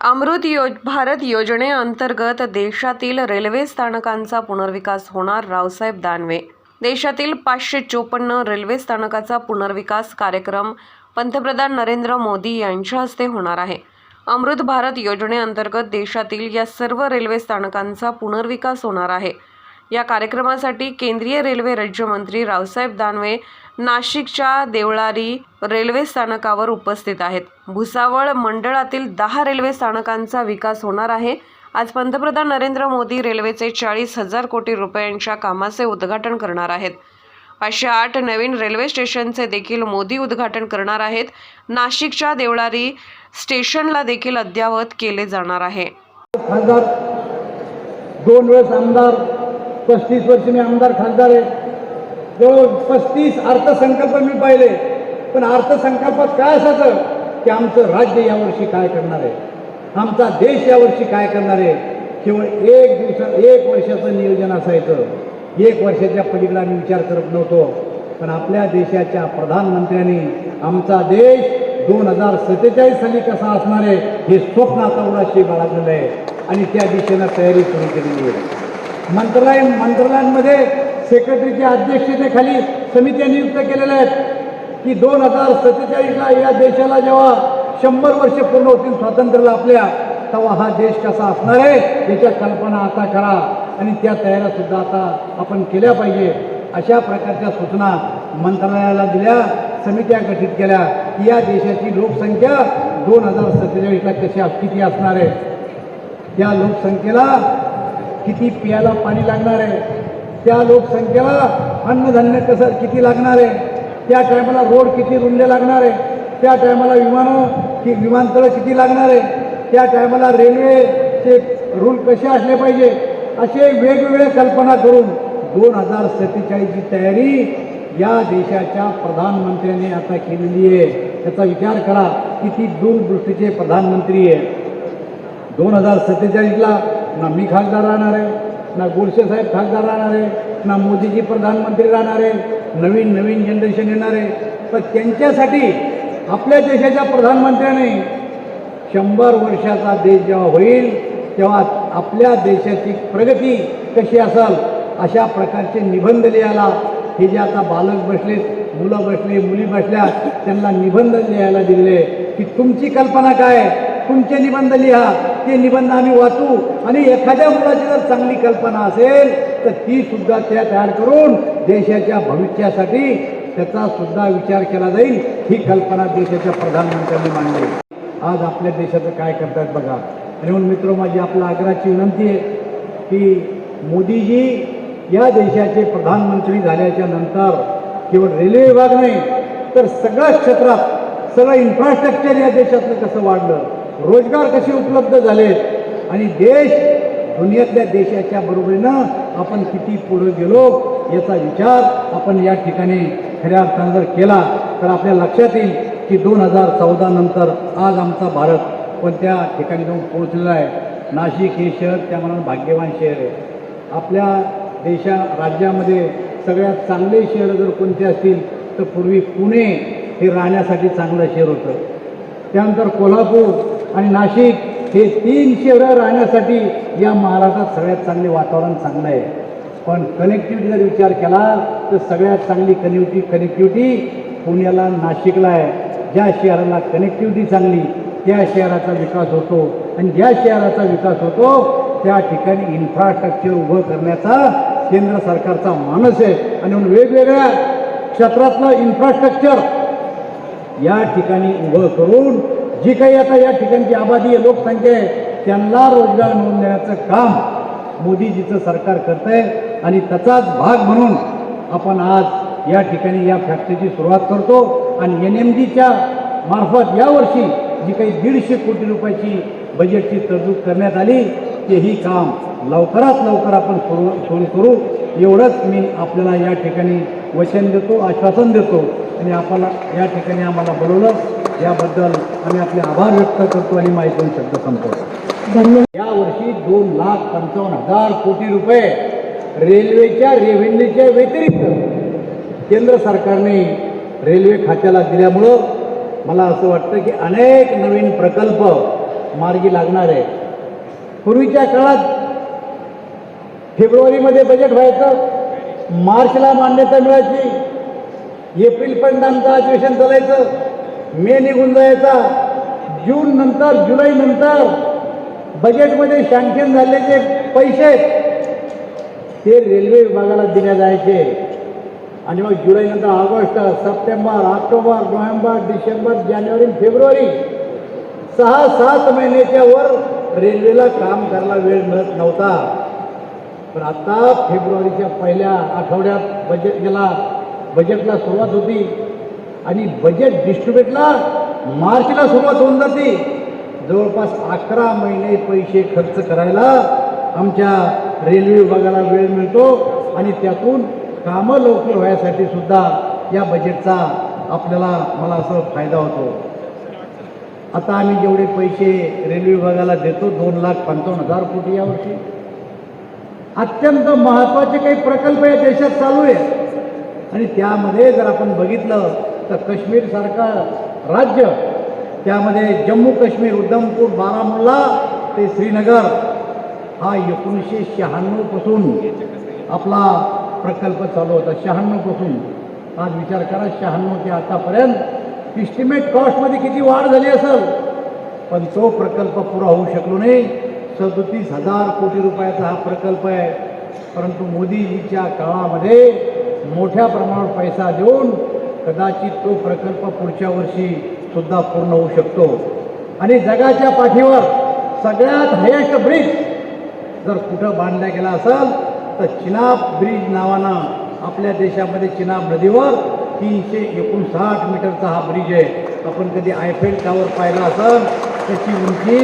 अमृत यो भारत योजनेअंतर्गत देशातील रेल्वे स्थानकांचा पुनर्विकास होणार रावसाहेब दानवे. देशातील पाचशे चोपन्न रेल्वे स्थानकाचा पुनर्विकास कार्यक्रम पंतप्रधान नरेंद्र मोदी यांच्या हस्ते होणार आहे. अमृत भारत योजनेअंतर्गत देशातील या सर्व रेल्वे स्थानकांचा पुनर्विकास होणार आहे. या कार्यक्रमासाठी केंद्रीय रेल्वे राज्यमंत्री रावसाहेब दानवे नाशिकच्या देवळारी रेल्वे स्थानकावर उपस्थित आहेत. भुसावळ मंडळातील दहा रेल्वे स्थानकांचा विकास होणार आहे. आज पंतप्रधान नरेंद्र मोदी रेल्वेचे चाळीस हजार कोटी रुपयांच्या कामाचे उद्घाटन करणार आहेत. पाचशे आठ नवीन रेल्वे स्टेशनचे देखील मोदी उद्घाटन करणार आहेत. नाशिकच्या देवळारी स्टेशनला देखील अद्ययावत केले जाणार आहे. दोन वेळेस आमदार पस्तीस वर्ष मी आमदार खासदार आहे. जवळ पस्तीस अर्थसंकल्प मी पाहिले. पण अर्थसंकल्पात काय असायचं की आमचं राज्य यावर्षी काय करणार आहे? आमचा देश यावर्षी काय करणार आहे? केवळ एक दिवसा एक वर्षाचं नियोजन असायचं. एक वर्षाच्या पलीकडे आम्ही विचार करत नव्हतो. पण आपल्या देशाच्या प्रधानमंत्र्यांनी आमचा देश दोन हजार सत्तेचाळीस साली कसा असणार आहे हे स्वप्न आता उडाशी बाळगलेलं आहे. आणि त्या दिशेनं तयारी सुरू केलेली आहे. मंत्रालय मंत्रालयांमध्ये सेक्रेटरीच्या अध्यक्षतेखाली समित्या नियुक्त केलेल्या आहेत. की दोन हजार सत्तेचाळीसला या देशाला जेव्हा शंभर वर्ष पूर्ण होतील स्वातंत्र्याला आपल्या तेव्हा हा देश कसा असणार आहे याच्या कल्पना आता करा. आणि त्या तयाऱ्या सुद्धा आता आपण केल्या पाहिजे. अशा प्रकारच्या सूचना मंत्रालयाला दिल्या समित्या गठीत केल्या की या देशाची लोकसंख्या दोन हजार सत्तेचाळीसला कशी किती असणार आहे? त्या लोकसंख्येला किती पियाला पाणी लागणार आहे? त्या लोकसंख्येला अन्नधान्य कसं किती लागणार आहे? त्या टायमाला रोड किती रुंदे लागणार आहे? त्या टायमाला विमानं की विमानतळं किती लागणार आहे? त्या टायमाला रेल्वेचे रूल कसे असले पाहिजे? असे वेगवेगळ्या कल्पना करून दोन हजार सत्तेचाळीसची तयारी या देशाच्या प्रधानमंत्र्याने आता केलेली आहे. त्याचा विचार करा किती दूरदृष्टीचे प्रधानमंत्री आहे. दोन हजार सत्तेचाळीसला ना मी खासदार राहणार आहे ना गोडसे साहेब खासदार राहणार आहे ना मोदीजी प्रधानमंत्री राहणार आहे नवीन नवीन जनरेशन येणार आहे तर त्यांच्यासाठी आपल्या देशाच्या प्रधानमंत्र्याने शंभर वर्षाचा देश जेव्हा होईल तेव्हा आपल्या देशाची प्रगती कशी असेल अशा प्रकारचे निबंध लिहायला हे जे आता बालक बसलेत मुलं बसले मुली बसल्या त्यांना निबंध लिहायला दिले की तुमची कल्पना काय आहे? तुमचे निबंध लिहा. ते निबंध आम्ही वाचू. आणि एखाद्या मुलाची जर चांगली कल्पना असेल तर ती सुद्धा त्या तयार करून देशाच्या भविष्यासाठी त्याचा सुद्धा विचार केला जाईल. ही कल्पना देशाच्या प्रधानमंत्र्यांनी मांडली. आज आपल्या देशाचं काय करतात बघा. आणि म्हणून मित्र माझी आपला आग्रहाची विनंती आहे की मोदीजी या देशाचे प्रधानमंत्री झाल्याच्यानंतर केवळ रेल्वे विभाग नाही तर सगळ्या क्षेत्रात सगळं इन्फ्रास्ट्रक्चर या देशातलं कसं वाढलं? रोजगार कसे उपलब्ध झालेत? आणि देश दुनियातल्या देशाच्या बरोबरीनं आपण किती पुढे गेलो याचा विचार आपण या ठिकाणी खऱ्या अर्थानं जर केला तर आपल्या लक्षात येईल की दोन हजार चौदा नंतर आज आमचा भारत कोणत्या ठिकाणी जाऊन पोहोचलेला आहे? नाशिक हे शहर त्या मनानं भाग्यवान शहर आहे. आपल्या देशा राज्यामध्ये सगळ्यात चांगले शहर जर कोणते असतील तर पूर्वी पुणे हे राहण्यासाठी चांगलं शहर होतं. त्यानंतर कोल्हापूर आणि नाशिक हे तीन शहरं राहण्यासाठी या महाराष्ट्रात सगळ्यात चांगले वातावरण चांगलं आहे. पण कनेक्टिव्हिटी जर विचार केला तर सगळ्यात चांगली कनेक्टिव्हिटी कनेक्टिव्हिटी पुण्याला नाशिकला आहे. ज्या शहराला कनेक्टिव्हिटी चांगली त्या शहराचा विकास होतो. आणि ज्या शहराचा विकास होतो त्या ठिकाणी इन्फ्रास्ट्रक्चर उभं करण्याचा केंद्र सरकारचा मानस आहे. आणि म्हणून वेगवेगळ्या क्षेत्रातलं इन्फ्रास्ट्रक्चर या ठिकाणी उभं करून जी काही आता या ठिकाणची आबादी आहे लोकसंख्या आहे त्यांना रोजगार मिळवून देण्याचं काम मोदीजीचं सरकार करत आहे आणि त्याचाच भाग म्हणून आपण आज या ठिकाणी या फॅक्टरीची सुरुवात करतो. आणि एन एम डीच्या मार्फत यावर्षी जी काही दीडशे कोटी रुपयाची बजेटची तरतूद करण्यात आली तेही काम लवकरात लवकर आपण सुरू सुरू करू. एवढंच मी आपल्याला या ठिकाणी वचन देतो आश्वासन देतो. आणि आपल्याला या ठिकाणी आम्हाला बोलवलं. याबद्दल आम्ही आपले आभार व्यक्त करतो आणि माहिती शब्द संपवतो. धन्यवाद. या वर्षी दोन लाख पंचावन्न हजार कोटी रुपये रेल्वेच्या रेव्हेन्यूच्या व्यतिरिक्त केंद्र सरकारने रेल्वे खात्याला दिल्यामुळं मला असं वाटतं की अनेक नवीन प्रकल्प मार्गी लागणार आहे पूर्वीच्या काळात फेब्रुवारीमध्ये बजेट व्हायचं मार्चला मान्यता मिळायची एप्रिलपर्यंत आमचं अधिवेशन चालायचं मे निघून जायचा. जून नंतर जुलै नंतर बजेटमध्ये शँक्शन झालेले पैसे ते रेल्वे विभागाला दिले जायचे. आणि मग जुलैनंतर August September October November December जानेवारी फेब्रुवारी सहा सात महिन्याच्या वर रेल्वेला काम करायला वेळ मिळत नव्हता. पण आता फेब्रुवारीच्या पहिल्या आठवड्यात बजेट गेला. बजेटला सुरुवात होती. आणि बजेट डिस्ट्रीब्युटला मार्चला सुरुवात होऊन जाते. जवळपास अकरा महिने पैसे खर्च करायला आमच्या रेल्वे विभागाला वेळ मिळतो आणि त्यातून कामं लवकर व्हायसाठी सुद्धा या बजेटचा आपल्याला मला असं फायदा होतो. आता आम्ही जेवढे पैसे रेल्वे विभागाला देतो दोन लाख पंचावन्न हजार कोटी यावर्षी. अत्यंत महत्त्वाचे काही प्रकल्प या देशात चालू आहेत. आणि त्यामध्ये जर आपण बघितलं तर काश्मीरसारखं राज्य त्यामध्ये जम्मू काश्मीर उधमपूर बारामुल्ला ते श्रीनगर हा एकोणीसशे शहाण्णवपासून आपला प्रकल्प चालू होता. शहाण्णवपासून आज विचार करा शहाण्णव ते आतापर्यंत इस्टिमेट कॉस्टमध्ये किती वाढ झाली असेल? पण तो प्रकल्प पुरा होऊ शकलो नाही. सदोतीस हजार कोटी रुपयाचा हा प्रकल्प आहे. परंतु मोदीजीच्या काळामध्ये मोठ्या प्रमाणावर पैसा देऊन कदाचित तो प्रकल्प पुढच्या वर्षी सुद्धा पूर्ण होऊ शकतो. आणि जगाच्या पाठीवर सगळ्यात हायेस्ट ब्रिज जर कुठं बांधला गेला असेल तर चिनाब ब्रिज नावानं आपल्या देशामध्ये चिनाब नदीवर तीनशे एकोणसाठ मीटरचा हा ब्रिज आहे. आपण कधी आयफेल टावर पाहिला असेल त्याची उंची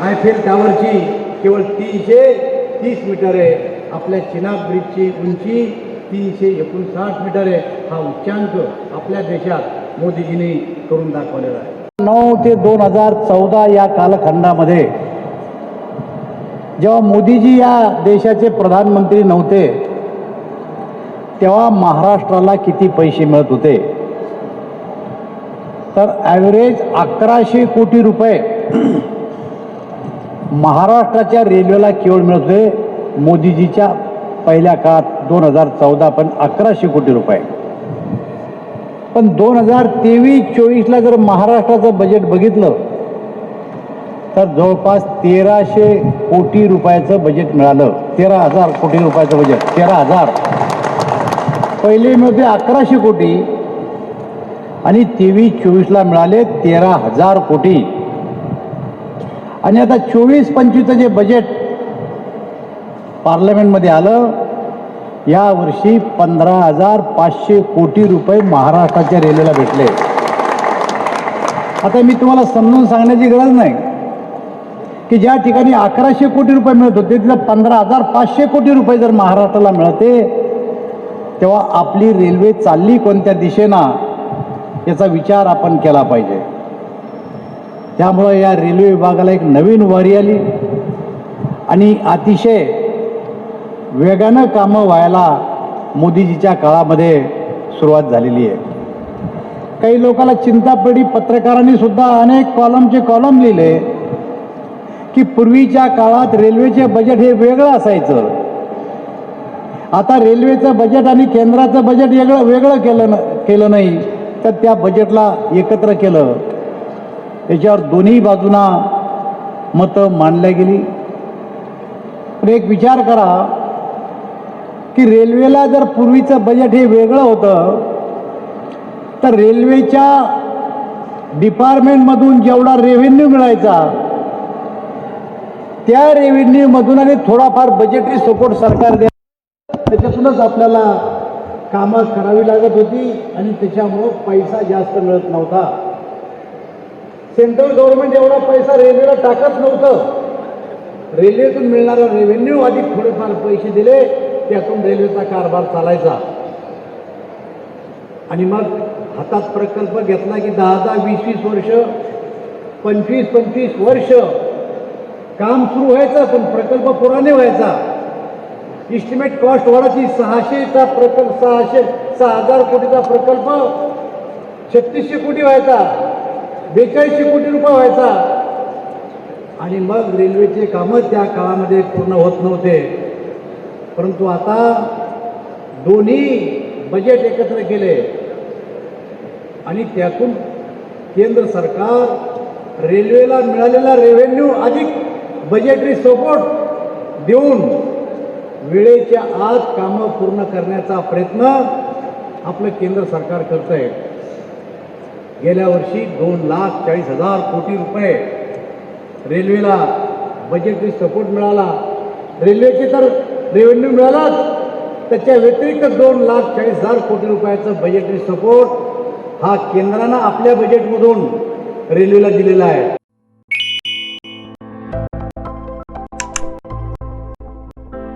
आयफेल टावरची केवळ तीनशे तीस मीटर आहे. आपल्या चिनाब ब्रिजची उंची तीनशे एकोणसाठ मीटर आहे. हा उच्चांक आपल्या देशात मोदीजींनी करून दाखवलेला आहे. नऊ ते दोन हजार चौदा या कालखंडामध्ये जेव्हा मोदीजी या देशाचे प्रधानमंत्री नव्हते तेव्हा महाराष्ट्राला किती पैसे मिळत होते? तर ॲव्हरेज अकराशे कोटी रुपये महाराष्ट्राच्या रेल्वेला केवळ मिळत होते मोदीजीच्या पहिल्या काळात दोन हजार चौदा पण अकराशे कोटी रुपये. पण दोन हजार तेवीस चोवीसला जर महाराष्ट्राचं बजेट बघितलं तर जवळपास तेराशे कोटी रुपयाचं बजेट मिळालं. तेरा हजार कोटी रुपयाचं बजेट तेरा हजार. पहिले मिळते अकराशे कोटी आणि तेवीस चोवीसला मिळाले तेरा हजार कोटी. आणि आता चोवीस पंचवीसचं जे बजेट पार्लमेंटमध्ये आलं यावर्षी पंधरा हजार पाचशे कोटी रुपये महाराष्ट्राच्या रेल्वेला भेटले. आता मी तुम्हाला समजून सांगण्याची गरज नाही. की ज्या ठिकाणी अकराशे कोटी रुपये मिळत होते तिथं पंधरा हजार पाचशे कोटी रुपये जर महाराष्ट्राला मिळते तेव्हा आपली रेल्वे चालली कोणत्या दिशेनं याचा विचार आपण केला पाहिजे. त्यामुळं या रेल्वे विभागाला एक नवीन वारी आली. आणि अतिशय वेगानं कामं व्हायला मोदीजीच्या काळामध्ये सुरुवात झालेली आहे. काही लोकांना चिंतापडी पत्रकारांनी सुद्धा अनेक कॉलमचे कॉलम लिहिले की पूर्वीच्या काळात रेल्वेचे बजेट हे वेगळं असायचं. आता रेल्वेचं बजेट आणि केंद्राचं बजेट वेगळं वेगळं केलं न केलं नाही तर त्या बजेटला एकत्र केलं. त्याच्यावर दोन्ही बाजूना मतं मांडल्या गेली. पण एक विचार करा की रेल्वेला जर पूर्वीचं बजेट हे वेगळं होतं तर रेल्वेच्या डिपार्टमेंटमधून जेवढा रेव्हेन्यू मिळायचा त्या रेव्हेन्यूमधून आणि थोडाफार बजेटरी सपोर्ट सरकार द्या त्याच्यातूनच आपल्याला कामं करावी लागत होती आणि त्याच्यामुळं पैसा जास्त मिळत नव्हता. सेंट्रल गव्हर्नमेंट एवढा पैसा रेल्वेला टाकत नव्हतं. रेल्वेतून मिळणारा रेव्हेन्यू आधी थोडेफार पैसे दिले. त्यातून रेल्वेचा कारभार चालायचा. आणि मग हातात प्रकल्प घेतला की दहा दहा वीस वीस वर्ष पंचवीस पंचवीस वर्ष काम सुरू व्हायचं पण प्रकल्प पुराने व्हायचा. इस्टिमेट कॉस्ट वाढायची सहाशेचा प्रकल्प सहाशे सहा हजार कोटीचा प्रकल्प छत्तीसशे कोटी व्हायचा बेचाळीसशे कोटी रुपये व्हायचा. आणि मग रेल्वेचे कामं त्या काळामध्ये पूर्ण होत नव्हते. परंतु आता दोन्ही बजेट एकत्र केले. आणि त्यातून केंद्र सरकार रेल्वेला मिळालेला रेव्हेन्यू अधिक बजेटरी सपोर्ट देऊन वेळेच्या आत कामं पूर्ण करण्याचा प्रयत्न आपलं केंद्र सरकार करत आहे गेल्या वर्षी दोन लाख चाळीस हजार कोटी रुपये रेल्वेला बजेटरी सपोर्ट मिळाला. रेल्वेचे तर रेव्हेन्यू मिळालाच. त्याच्या व्यतिरिक्त दोन लाख चाळीस हजार कोटी रुपयाचं बजेटरी सपोर्ट हा केंद्रानं आपल्या बजेटमधून रेल्वेला दिलेला आहे.